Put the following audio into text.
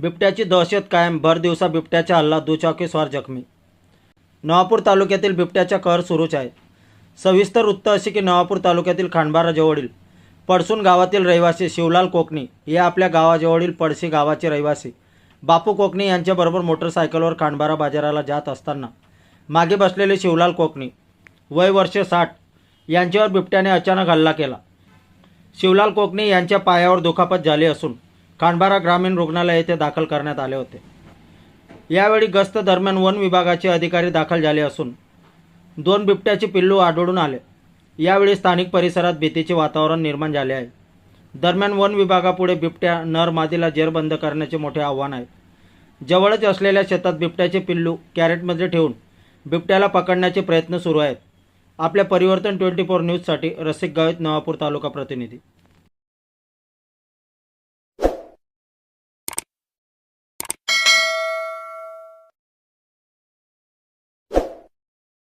बिबट्याची दहशत कायम भर दिवसा बिबट्याचा हल्ला दुचाकीस्वार जखमी. नवापूर तालुक्यातील बिबट्याचा कहर सुरूच आहे. सविस्तर वृत्त असे की नवापूर तालुक्यातील खांडबाराजवळील पडसून गावातील रहिवासी शिवलाल कोकणी हे आपल्या गावाजवळील पडशी गावाचे रहिवासी. बापू कोकणी यांच्याबरोबर मोटरसायकलवर खांडबारा बाजाराला जात असताना मागे बसलेले शिवलाल कोकणी वय वर्ष साठ यांच्यावर बिबट्याने अचानक हल्ला केला. शिवलाल कोकणी यांच्या पायावर दुखापत झाली असून खांडबारा ग्रामीण रुग्णालय येथे दाखल करण्यात आले होते. यावेळी गस्त दरम्यान वन विभागाचे अधिकारी दाखल झाले असून दोन बिबट्याचे पिल्लू आढळून आले. यावेळी स्थानिक परिसरात भीतीचे वातावरण निर्माण झाले आहे. दरम्यान वन विभागापुढे बिबट्या नर मादीला जेरबंद करण्याचे मोठे आव्हान आहे. जवळच असलेल्या शेतात बिबट्याचे पिल्लू कॅरेटमध्ये ठेवून बिबट्याला पकडण्याचे प्रयत्न सुरू आहेत. आपल्या परिवर्तन ट्वेंटी फोर न्यूजसाठी रसिक गावित नवापूर तालुका प्रतिनिधी.